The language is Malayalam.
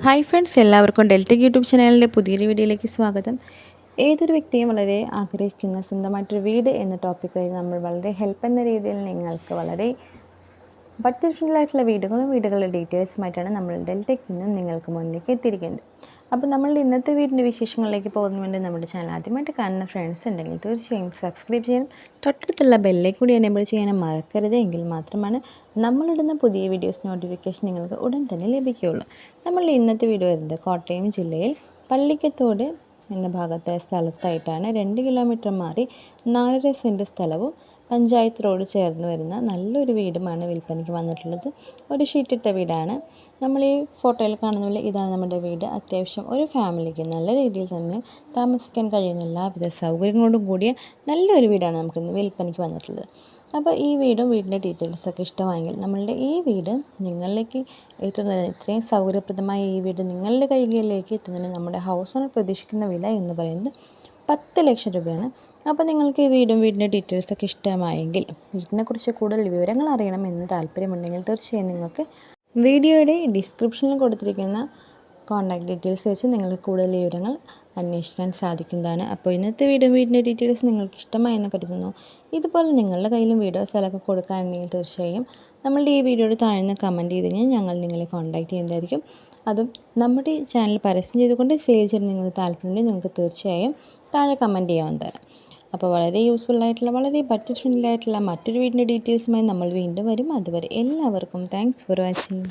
ഹായ് ഫ്രണ്ട്സ് എല്ലാവർക്കും ഡെൽറ്റ യൂട്യൂബ് ചാനലിന്റെ പുതിയൊരു വീഡിയോയിലേക്ക് സ്വാഗതം. ഏതൊരു വ്യക്തിയും വളരെ ആഗ്രഹിക്കുന്ന സ്വന്തമായിട്ടൊരു വീട് എന്ന ടോപ്പിക്കായി നമ്മൾ വളരെ ഹെൽപ്പ് എന്ന രീതിയിൽ നിങ്ങൾക്ക് വളരെ ബഡ്ജറ്റ് വീടുകളും വീടുകളുടെ ഡീറ്റെയിൽസുമായിട്ടാണ് നമ്മൾ ഡെൽറ്റയ്ക്ക് ഇന്നും നിങ്ങൾക്ക് മുന്നിലേക്ക് എത്തിയിരിക്കുന്നത്. അപ്പോൾ നമ്മളുടെ ഇന്നത്തെ വീടിന്റെ വിശേഷങ്ങളിലേക്ക് പോകുന്ന വേണ്ടി നമ്മുടെ ചാനൽ ആദ്യമായിട്ട് കാണുന്ന ഫ്രണ്ട്സ് ഉണ്ടെങ്കിൽ തീർച്ചയായും സബ്സ്ക്രൈബ് ചെയ്യാനും തൊട്ടടുത്തുള്ള ബെല്ലിൽ കൂടി എനേബിൾ ചെയ്യാനും മറക്കരുത്. എങ്കിൽ മാത്രമാണ് നമ്മളിടുന്ന പുതിയ വീഡിയോസ് നോട്ടിഫിക്കേഷൻ നിങ്ങൾക്ക് ഉടൻ തന്നെ ലഭിക്കുകയുള്ളൂ. നമ്മളുടെ ഇന്നത്തെ വീഡിയോ വരുന്നത് കോട്ടയം ജില്ലയിൽ പള്ളിക്കത്തോട് എന്ന ഭാഗത്തെ സ്ഥലത്തായിട്ടാണ്. രണ്ട് കിലോമീറ്റർ മാറി നാലര സെന്റ് സ്ഥലവും പഞ്ചായത്ത് റോഡ് ചേർന്ന് വരുന്ന നല്ലൊരു വീടുമാണ് വിൽപ്പനയ്ക്ക് വന്നിട്ടുള്ളത്. ഒരു ഷീറ്റിട്ട വീടാണ്. നമ്മൾ ഈ ഫോട്ടോയിൽ കാണുന്ന പോലെ ഇതാണ് നമ്മുടെ വീട്. അത്യാവശ്യം ഒരു ഫാമിലിക്ക് നല്ല രീതിയിൽ തന്നെ താമസിക്കാൻ കഴിയുന്ന എല്ലാവിധ സൗകര്യങ്ങളോടും കൂടിയ നല്ലൊരു വീടാണ് നമുക്കിന്ന് വിൽപ്പനയ്ക്ക് വന്നിട്ടുള്ളത്. അപ്പോൾ ഈ വീടും വീടിന്റെ ഡീറ്റെയിൽസൊക്കെ ഇഷ്ടമായെങ്കിൽ നമ്മളുടെ ഈ വീട് നിങ്ങളിലേക്ക് എത്തുന്നതിന് ഇത്രയും സൗകര്യപ്രദമായ ഈ വീട് നിങ്ങളുടെ കൈകളിലേക്ക് എത്തുന്നതിന് നമ്മുടെ ഹൗസ് ഓണർ പ്രതീക്ഷിക്കുന്ന വില എന്ന് പറയുന്നത് പത്ത് ലക്ഷം രൂപയാണ്. അപ്പോൾ നിങ്ങൾക്ക് ഈ വീടും വീടിന്റെ ഡീറ്റെയിൽസൊക്കെ ഇഷ്ടമായെങ്കിൽ വീടിനെക്കുറിച്ച് കൂടുതൽ വിവരങ്ങൾ അറിയണമെന്ന് താല്പര്യമുണ്ടെങ്കിൽ തീർച്ചയായും നിങ്ങൾക്ക് വീഡിയോയുടെ ഡിസ്ക്രിപ്ഷനിൽ കൊടുത്തിരിക്കുന്ന കോൺടാക്ട് ഡീറ്റെയിൽസ് വെച്ച് നിങ്ങൾക്ക് കൂടുതൽ വിവരങ്ങൾ അന്വേഷിക്കാൻ സാധിക്കുന്നതാണ്. അപ്പോൾ ഇന്നത്തെ വീടും വീടിന്റെ ഡീറ്റെയിൽസ് നിങ്ങൾക്ക് ഇഷ്ടമായെന്ന് കരുതുന്നു. ഇതുപോലെ നിങ്ങളുടെ കയ്യിലും വീഡിയോ സ്ഥലമൊക്കെ കൊടുക്കാനുണ്ടെങ്കിൽ തീർച്ചയായും നമ്മളുടെ ഈ വീഡിയോയുടെ താഴ്ന്ന കമന്റ് ചെയ്ത് കഴിഞ്ഞാൽ ഞങ്ങൾ നിങ്ങളെ കോൺടാക്റ്റ് ചെയ്യുന്നതായിരിക്കും. അതും നമ്മുടെ ചാനൽ പരസ്യം ചെയ്തുകൊണ്ട് സെയിൽ ചെയ്യാൻ നിങ്ങൾ താല്പര്യമുണ്ടെങ്കിൽ നിങ്ങൾക്ക് തീർച്ചയായും താഴെ കമന്റ് ചെയ്യാവുന്നതാണ്. അപ്പോൾ വളരെ യൂസ്ഫുൾ ആയിട്ടുള്ള വളരെ ബഡ്ജറ്റ് ഫ്രണ്ട്ലി ആയിട്ടുള്ള മറ്റൊരു വീടിന്റെ ഡീറ്റെയിൽസുമായി നമ്മൾ വീണ്ടും വരും. അതുവരെ എല്ലാവർക്കും താങ്ക്സ് ഫോർ വാച്ചിങ്